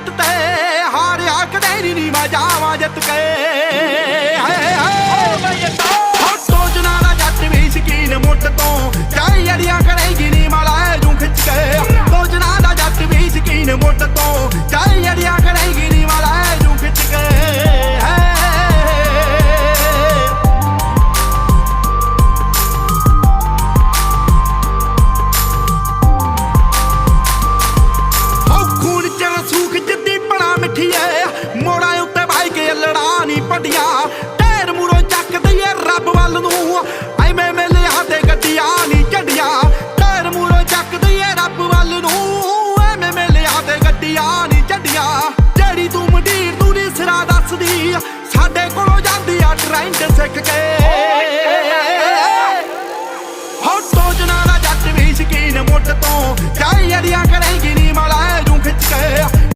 ਜੱਤ ਤੇ ਹਾਰਿਆ ਕਦੇ ਨਹੀਂ ਮੈਂ ਜਾਵਾਂ ਜਿੱਤ ਕੇ। ਹਾਏ ਹਾਏ ਹੋ ਟੋਜਣਾ ਦਾ ਜੱਟ ਵੀ ਸ਼ਕੀਨ ਮੁੱਟ ਤੋਂ। ਚਾਹੀ ਅੜੀਆਂ ਕਰੇਗੀ ਵੱਡੀਆਂ ਟਾਇਰ ਮੂਰੋਂ ਚੱਕਦੀ ਏ ਰੱਬ ਵੱਲ ਨੂੰ। ਐਵੇਂ ਮਿਲਿਆ ਤੇ ਗੱਡੀਆਂ ਨਹੀਂ ਝੰਡੀਆਂ ਟਾਇਰ ਮੂਰੋਂ ਚੱਕਦੀ ਏ ਰੱਬ ਵੱਲ ਨੂੰ। ਐਵੇਂ ਮਿਲਿਆ ਤੇ ਗੱਡੀਆਂ ਨਹੀਂ ਝੰਡੀਆਂ ਜਿਹੜੀ ਤੂੰ ਮਡੀਰ ਤੂੰ ਨਹੀਂ ਸਿਰਾ ਦੱਸਦੀ। ਸਾਡੇ ਕੋਲੋਂ ਜਾਂਦੀ ਆ ਟ੍ਰੈਂਡ ਸਿੱਖ ਕੇ। ਹੋ ਟੋਜਨਾ ਜੱਟ ਵੀ ਸ਼ਕੀਨ ਮੁੱਢ ਤੋਂ ਚਾਹੀਏ ਦੀਆਂ